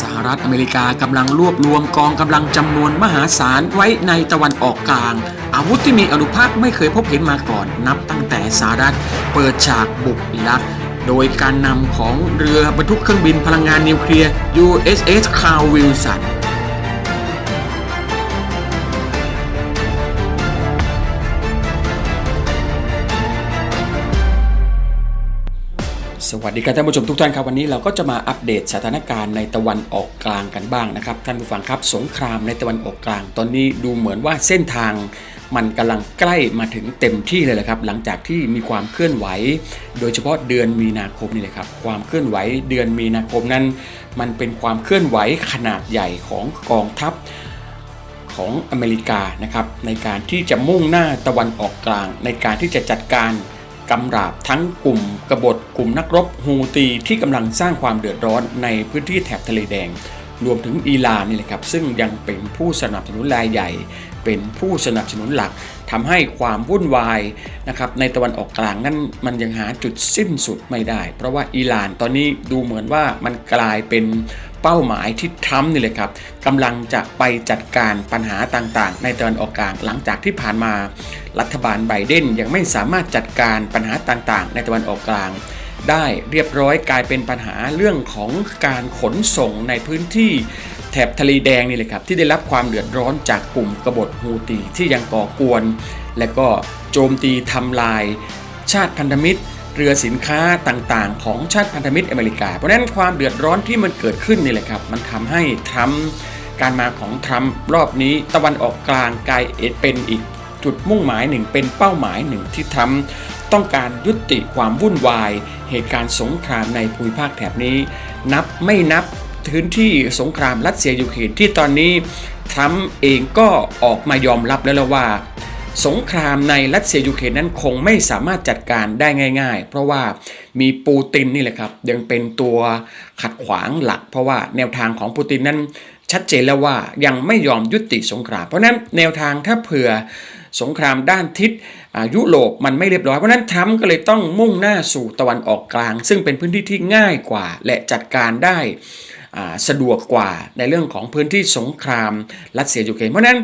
สหรัฐอเมริกากำลังรวบรวมกองกำลังจำนวนมหาศาลไว้ในตะวันออกกลาง อาวุธที่มีอนุภาคไม่เคยพบเห็นมาก่อน นับตั้งแต่สหรัฐเปิดฉากบุกอิรักโดยการนำของเรือบรรทุกเครื่องบินพลังงานนิวเคลียร์ USS Carl Wilson วัสดีครับท่านผู้ชมทุกท่านครับวันนี้เราก็จะมาอัปเดตสถานการณ์ในตะวันออกกลางกันบ้างนะครับท่านผู้ฟังครับสงครามในตะวันออกกลาง ตอนนี้ดูเหมือนว่าเส้นทางมันกำลังใกล้มาถึงเต็มที่เลยแหละครับ หลังจากที่มีความเคลื่อนไหว โดยเฉพาะเดือนมีนาคมนี่แหละครับ ความเคลื่อนไหวเดือนมีนาคมนั้น มันเป็นความเคลื่อนไหวขนาดใหญ่ของกองทัพของอเมริกานะครับในการที่จะมุ่งหน้าตะวันออกกลาง ในการที่จะจัดการ กำราบทั้งกลุ่มกบฏกลุ่มนักรบฮูตีที่กำลังสร้างความเดือดร้อนในพื้นที่แถบทะเลแดง รวมถึงอิหร่านนี่แหละครับ ซึ่งยังเป็นผู้สนับสนุนรายใหญ่ เป็นผู้สนับสนุนหลักทำให้ความวุ่นวายนะครับในตะวันออกกลางนั้นมันยังหาจุดสิ้นสุดไม่ได้ เพราะว่าอิหร่านตอนนี้ดูเหมือนว่ามันกลายเป็น เป้าหมายที่ทรัมป์นี่เลยครับกำลังจะไปจัดการปัญหาต่างๆ ในตะวันออกกลางหลังจากที่ผ่านมา รัฐบาลไบเดนยังไม่สามารถจัดการปัญหาต่างๆ ในตะวันออกกลาง ได้เรียบร้อยกลายเป็นปัญหาเรื่องของการขนส่งในพื้นที่แถบทะเลแดงนี่เลยครับที่ได้รับความเดือดร้อนจากกลุ่มกบฏฮูตีที่ยังก่อกวน และก็โจมตีทำลายชาติพันธมิตร เรือสินค้าต่างๆ ของชาติพันธมิตรอเมริกา เพราะนั้นความเดือดร้อนที่มันเกิดขึ้นนี่แหละครับ มันทำให้ทรัมป์การมาของทรัมป์รอบนี้ตะวันออกกลางกลายเป็นอีกจุดมุ่งหมายหนึ่งเป็นเป้าหมายหนึ่งที่ทรัมป์ต้องการยุติความวุ่นวาย เหตุการณ์สงครามในภูมิภาคแถบนี้ นับไม่นับพื้นที่สงครามรัสเซียยูเครนที่ตอนนี้ทรัมป์เองก็ออกมายอมรับแล้วว่า สงครามในรัสเซียยูเครนนั้นคงไม่สามารถจัดการได้ง่าย ๆ เพราะว่ามีปูตินนี่แหละครับยังเป็นตัวขัดขวางหลัก เพราะว่าแนวทางของปูตินนั้นชัดเจนแล้วว่ายังไม่ยอมยุติสงคราม เพราะนั้นแนวทางถ้าเผื่อสงครามด้านทิศยุโรปมันไม่เรียบร้อย เพราะนั้นทรัมป์ก็เลยต้องมุ่งหน้าสู่ตะวันออกกลาง ซึ่งเป็นพื้นที่ที่ง่ายกว่าและจัดการได้ สะดวกกว่าในเรื่องของพื้นที่สงครามรัสเซียยูเครนเพราะนั้น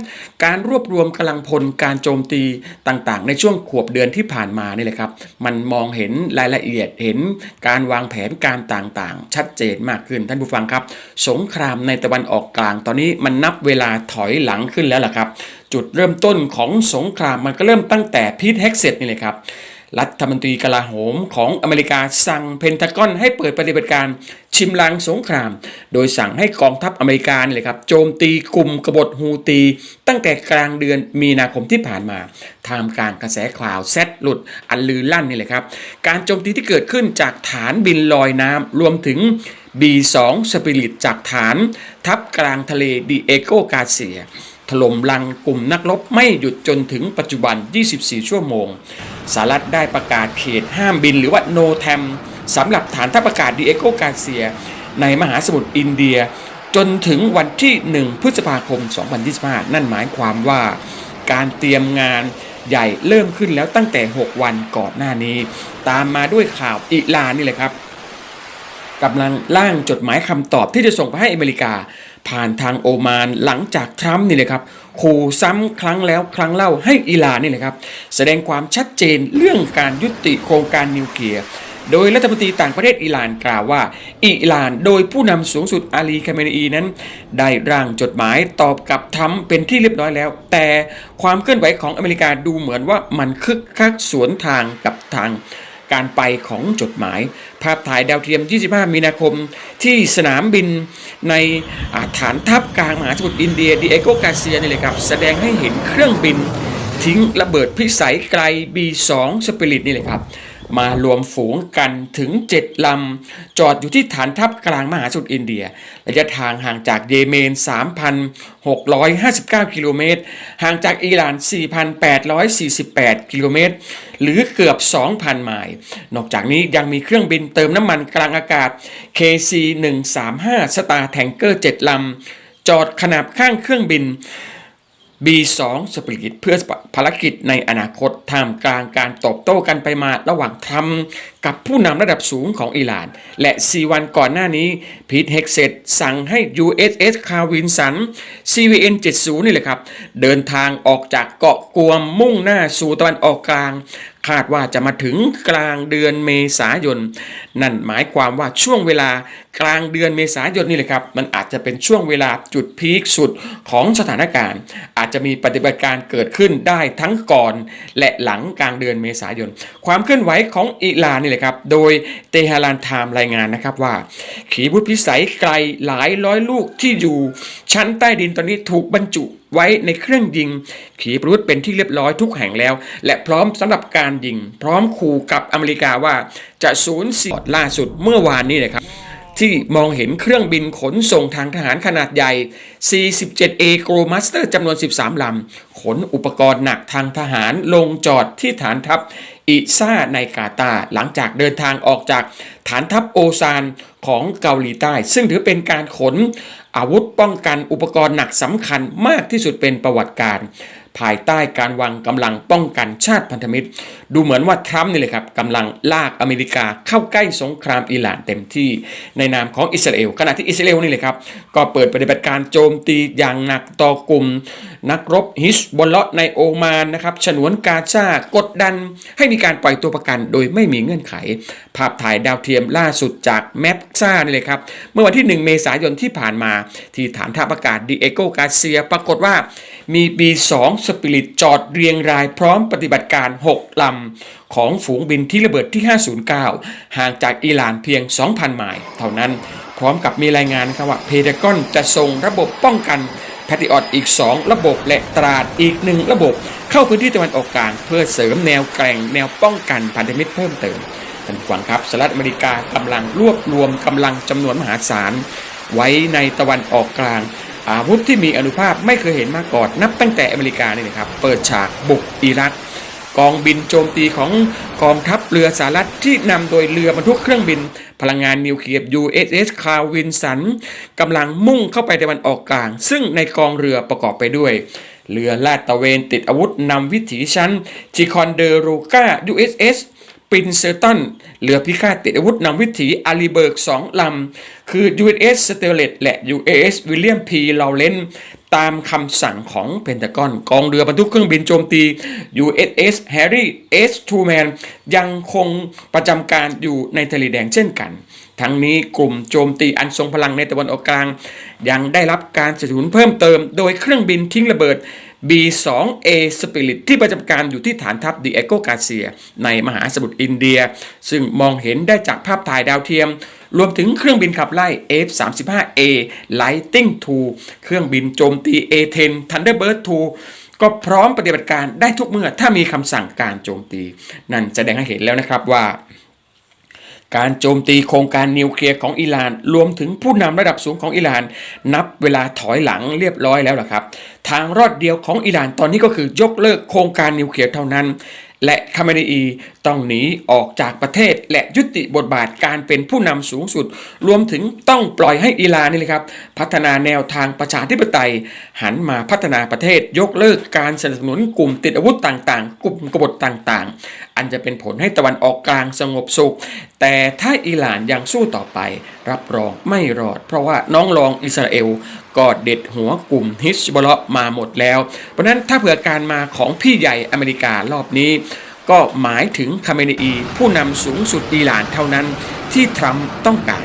การรวบรวมกำลังพลการโจมตีต่างๆ ในช่วงขวบเดือนที่ผ่านมานี่แหละครับ มันมองเห็นรายละเอียดเห็นการวางแผนการต่างๆ ชัดเจนมากขึ้นท่านผู้ฟังครับ สงครามในตะวันออกกลางตอนนี้มันนับเวลาถอยหลังขึ้นแล้วล่ะครับ จุดเริ่มต้นของสงครามมันก็เริ่มตั้งแต่พีทแฮกเซตนี่เลยครับรัฐมนตรีกลาโหมของอเมริกาสั่งเพนทากอนให้เปิดปฏิบัติการ ชิมลางสงคราม โดยสั่งให้กองทัพอเมริกาเนี่ยเลยครับโจมตีกลุ่มกบฏฮูตี ตั้งแต่กลางเดือนมีนาคมที่ผ่านมาท่ามกลางกระแสข่าวแซดหลุดอันลือลั่นนี่แหละครับ การโจมตีที่เกิดขึ้นจากฐานบินลอยน้ำรวมถึง B2 สปิริตจากฐาน ทัพกลางทะเลดีเอโกกาเซียถล่มลังกลุ่มนักรบไม่หยุดจนถึงปัจจุบัน 24 ชั่วโมงสหรัฐได้ประกาศเขตห้ามบินหรือว่า no t a m สำหรับฐานทัพอากาศดีเอโกกาเซีย ในมหาสมุทรอินเดีย จนถึงวันที่ 1 พฤษภาคม 2025 นั่นหมายความว่าการเตรียมงานใหญ่เริ่มขึ้นแล้วตั้งแต่ 6 วันก่อนหน้านี้ ตามมาด้วยข่าวอิรานนี่แหละครับกำลังร่างจดหมายคำตอบที่จะส่งไปให้อเมริกา ผ่านทางโอมานหลังจากทรัมป์นี่เลยครับขู่ซ้ำครั้งแล้วครั้งเล่าให้อิหร่านนี่เลยครับ แสดงความชัดเจนเรื่องการยุติโครงการนิวเคลียร์ โดยรัฐมนตรีต่างประเทศอิหร่านกล่าวว่า อิหร่านโดยผู้นำสูงสุดอาลีคาเมนีนั้น ได้ร่างจดหมายตอบกับทรัมป์เป็นที่เรียบร้อยแล้ว แต่ความเคลื่อนไหวของอเมริกาดูเหมือนว่ามันคึกคักสวนทางกับทางการไปของจดหมาย ภาพถ่ายดาวเทียม 25 มีนาคม ที่สนามบินในาฐานทัพกลางมหาสมุทรอินเดียดิเอโกกาเซียนี่เลยครับ แสดงให้เห็นเครื่องบินทิ้งระเบิดพิสัยไกล B2 สปิริตนี่เลยครับ มารวมฝูงกันถึง 7 ลำ จอดอยู่ที่ฐานทัพกลางมหาสมุทรอินเดีย ระยะทางห่างจากเยเมน 3,659 กิโลเมตร ห่างจากอิหร่าน 4,848 กิโลเมตร หรือเกือบ 2,000 ไมล์ นอกจากนี้ยังมีเครื่องบินเติมน้ำมันกลางอากาศ KC-135 สตาร์แทงเกอร์7ลำ จอดขนาบข้างเครื่องบิน B2 สปิริตเพื่อภารกิจในอนาคตท่ามกลางการตอบโต้กันไปมาระหว่างทรัมป์กับผู้นำระดับสูงของอิหร่าน และ4วันก่อนหน้านี้พีทเฮกเซตสั่งให้ USS คาวินสัน CVN 70นี่แหละครับ เดินทางออกจากเกาะกวมมุ่งหน้าสู่ตะวันออกกลาง คาดว่าจะมาถึงกลางเดือนเมษายน นั่นหมายความว่าช่วงเวลากลางเดือนเมษายนนี่แหละครับ มันอาจจะเป็นช่วงเวลาจุดพีคสุดของสถานการณ์ อาจจะมีปฏิบัติการเกิดขึ้นได้ทั้งก่อน และหลังกลางเดือนเมษายน ความเคลื่อนไหวของอิหร่านนี่แหละครับ โดยเตหะรานไทม์รายงานนะครับว่า ขีปนาวุธพิสัยไกลหลายร้อยลูกที่อยู่ชั้นใต้ดินตอนนี้ถูกบรรจุ ไว้ในเครื่องยิง ขีปนาวุธเป็นที่เรียบร้อยทุกแห่งแล้ว และพร้อมสำหรับการยิง พร้อมขู่กับอเมริกาว่าจะสูญเสียล่าสุดเมื่อวานนี้นะครับ ที่มองเห็นเครื่องบินขนส่งทางทหารขนาดใหญ่ 47A g r o m a s t e r จำนวน 13 ลำ ขนอุปกรณ์หนักทางทหารลงจอดที่ฐานทัพอิซ่าในกาตาหลังจากเดินทางออกจากฐานทัพโอซานของเกาหลีใต้ ซึ่งถือเป็นการขนอาวุธป้องกันอุปกรณ์หนักสำคัญมากที่สุดเป็นประวัติการ ภายใต้การวางกำลังป้องกันชาติพันธมิตร ดูเหมือนว่าทรัมป์นี่เลยครับกำลังลากอเมริกาเข้าใกล้สงครามอิหร่านเต็มที่ในนามของอิสราเอลขณะที่อิสราเอลนี่เลยครับก็เปิดปฏิบัติการโจมตีอย่างหนักต่อกลุ่ม นักรบฮิชบอลเลาะในโอมานนะครับฉนวนกาซากดดันให้มีการปล่อยตัวประกันโดยไม่มีเงื่อนไข ภาพถ่ายดาวเทียมล่าสุดจากแมปซ่านี่เลยครับเมื่อวันที่ 1 เมษายนที่ผ่านมา ที่ฐานทัพอากาศดิเอโกกาเซียปรากฏว่ามี B2 สปิริตจอดเรียงรายพร้อมปฏิบัติการ 6 ลำ ของฝูงบินที่ระเบิดที่ 509 ห่างจากอิหร่านเพียง 2,000 ไมล์เท่านั้น พร้อมกับมีรายงานครับว่าเพดากอนจะส่งระบบป้องกันแพทริออตอีก 2 ระบบและตราดอีก 1 ระบบ เข้าพื้นที่ตะวันออกกลาง เพื่อเสริมแนวแกร่งแนวป้องกันพันธมิตรเพิ่มเติมท่านฟังครับสหรัฐอเมริกากำลังรวบรวมกำลังจำนวนมหาศาลไว้ในตะวันออกกลาง อาวุธที่มีอนุภาพไม่เคยเห็นมาก่อนนับตั้งแต่อเมริกานี่นะครับเปิดฉากบุกอิรักกองบินโจมตีของกองทัพเรือสหรัฐที่นำโดยเรือบรรทุกเครื่องบิน พลังงานนิวเคลียร์ USS คาวินสันกำลังมุ่งเข้าไปในวันออกกลาง ซึ่งในกองเรือประกอบไปด้วย เรือลาดตระเวนติดอาวุธนำวิถีชั้นจิคอนเดโรกา USS ปินเซอร์ตันเรือพิฆาตติดอาวุธนำวิถีอารีเบิร์กสองลำ คือ USS s t e l l e t และ USS William P. Lawrence ตามคำสั่งของเพนทากอนกองเรือบรรทุกเครื่องบินโจมตี USS Harry S. Truman ยังคงประจำการอยู่ในทะเลแดงเช่นกัน ทั้งนี้กลุ่มโจมตีอันทรงพลังในตะวันออกกลาง ยังได้รับการสนับสนุนเพิ่มเติม โดยเครื่องบินทิ้งระเบิด B2A Spirit ที่ประจำการอยู่ที่ฐานทัพดิเอโกกาเซีย ในมหาสมุทรอินเดีย ซึ่งมองเห็นได้จากภาพถ่ายดาวเทียม รวมถึงเครื่องบินขับไล่ F-35A Lightning II เครื่องบินโจมตี A-10 Thunderbird II ก็พร้อมปฏิบัติการได้ทุกเมื่อถ้ามีคำสั่งการโจมตี นั่นแสดงให้เห็นแล้วนะครับว่า การโจมตีโครงการนิวเคลียร์ของอิหร่าน รวมถึงผู้นำระดับสูงของอิหร่าน นับเวลาถอยหลังเรียบร้อยแล้วล่ะครับ ทางรอดเดียวของอิหร่านตอนนี้ก็คือยกเลิกโครงการนิวเคลียร์เท่านั้น และคาเมนีอีต้องหนีออกจากประเทศ และยุติบทบาทการเป็นผู้นำสูงสุด รวมถึงต้องปล่อยให้อิหร่านนี่เลยครับ พัฒนาแนวทางประชาธิปไตย หันมาพัฒนาประเทศ ยกเลิกการสนับสนุนกลุ่มติดอาวุธต่างๆ กลุ่มกบฏต่างๆ อันจะเป็นผลให้ตะวันออกกลางสงบสุข แต่ถ้าอิหร่านยังสู้ต่อไป รับรองไม่รอด เพราะว่าน้องรองอิสราเอลก็เด็ดหัวกลุ่มฮิสบอลมาหมดแล้ว เพราะนั้นถ้าเผื่อการมาของพี่ใหญ่อเมริการอบนี้ ก็หมายถึงคาเมนีอีผู้นำสูงสุดอิหร่านเท่านั้นที่ทรัมป์ต้องการ